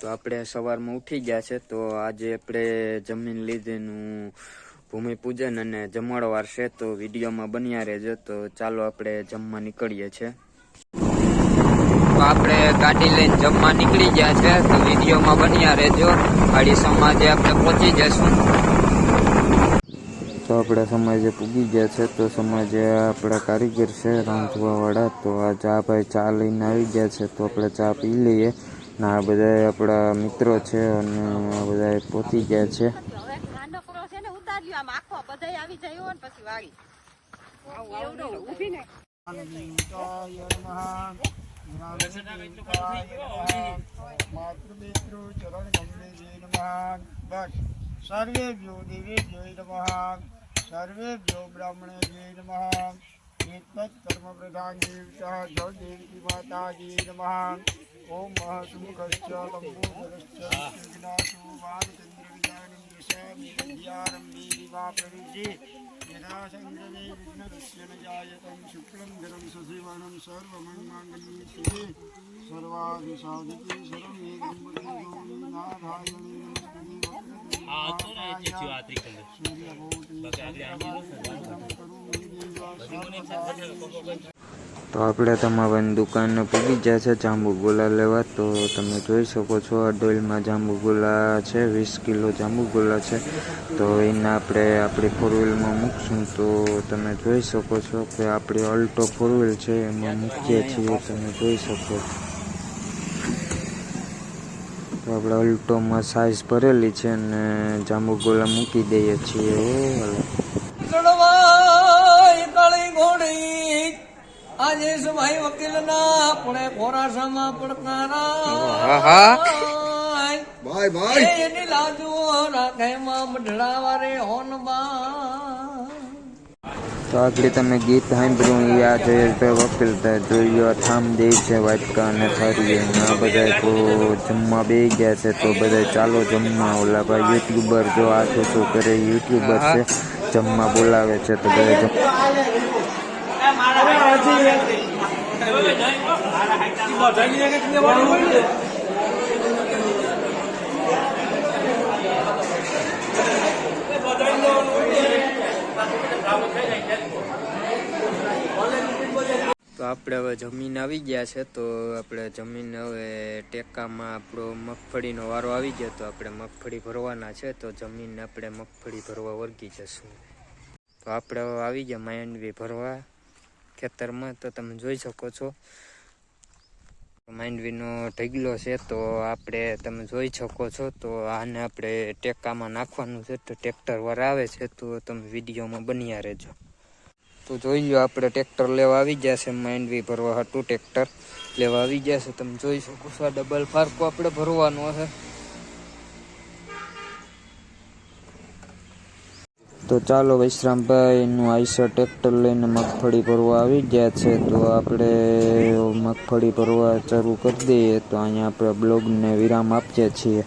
તો આપણે સવારમાં ઉઠી ગયા છે, તો આજે આપણે જમીન લીધેનું ભૂમિપૂજન અને જમાડવાર છે, તો વિડીયોમાં બન્યા રહેજો. તો ચાલો આપણે જમવા નીકળીએ છે. તો આપણે ગાડી લઈને જમવા નીકળી ગયા છે, તો વિડીયોમાં બન્યા રહેજો. ગાડી સમાજે આપણે પહોંચી જશું તો આપણે સમાજે પૂગી ગયા છે, તો સમાજે આપણા કારીગર છે રાંધવા વાળા તો આ ચા ભાઈ ચા લઈને આવી ગયા છે, તો આપણે ચા પી લઈએ. ને, આ બધા આપણા મિત્રો છે અને આ બધા પહોંચી ગયા છે. સર્વેભ્યો દેવેભ્યો નમઃ. સર્વેભ્યો બ્રાહ્મણેભ્યો નમઃ. એતત કર્મ પ્રધાન દેવતા જો દેવકી માતાજી નમઃ ઓમ મહાસુમુખશ્ચ લંબોદરશ્ચ વિઘ્નાશો બાલચંદ્ર વિજાનમ દશામિ વિદ્યારંભે વિવા પ્રવિશે યદા સંગ્રમે વિઘ્નદસ્ય ન જાયતં શુક્લં ધરમ સજીવनं સર્વમંગళી શિવે સર્વાધિ સાધિકે શરણેદં વદે નારાયણે તો આપણે તમારા દુકાન પૂગી ગયા છે જાંબુ ગોલા લેવા. તો તમે જોઈ શકો છો આ ડોલમાં જાંબુ ગોલા છે, વીસ કિલો જાંબુ ગોલા છે. તો એને આપણે આપણી ફોર વ્હીલમાં મૂકશું. તો તમે જોઈ શકો છો કે આપણી અલ્ટો ફોર વ્હીલ છે, એમાં મૂકીએ છીએ. તમે જોઈ શકો છો. તો આપણે અલ્ટોમાં સાઇઝ ભરેલી છે અને જાંબુ ગોલા મૂકી દઈએ છીએ. આજે સભાઈ વકીલ ના પુણે ખોરાસામાં પડકારા. ભાઈ ભાઈ. એની લાજુ રાખે માં મઢડા વારે હોનબા તો આગળ તમે ગીત સાંભળ્યું આ જયેશભાઈ વકીલ જોઈ થામ દે છે વાટકા અને અને આ બધા તો જમવા બે ગયા છે, તો બધા ચાલો જમવા. ઓલા ભાઈ યુટ્યુબર જો આ શું શું કરે, યુટ્યુબર છે, જમવા બોલાવે છે, તો બધા જમ તો આપણે હવે જમીન આવી ગયા છે, તો આપણે જમીન હવે ટેકામાં આપણો મગફળીનો વારો આવી ગયો, તો આપણે મગફળી ભરવાના છે, તો જમીન આપણે મગફળી ભરવા વળગી જશું. તો આપણે હવે આવી ગયા માંડવી ભરવા ખેતરમાં, તો તમે જોઈ શકો છો. માંડવીનો ઢગલો છે, તો આપણે તમે જોઈ શકો છો, તો આને આપણે ટેકામાં નાખવાનું છે, તો ટ્રેક્ટર આવે છે, તો તમે વિડીયોમાં બન્યા રહેજો. તો જોઈ લો આપણે ટ્રેક્ટર લેવા આવી ગયા છે માંડવી ભરવા હતું ટ્રેક્ટર લેવા આવી ગયા છે. તમે જોઈ શકો છો ડબલ ફારકો આપણે ભરવાનો છે. તો ચાલો વૈશ્રામભાઈનું આઈસર ટ્રેક્ટર લઈને મગફળી ભરવા આવી ગયા છે. તો આપણે મગફળી ભરવા શરૂ કરી દઈએ. તો અહીંયા આપણે બ્લોગને વિરામ આપીએ છીએ.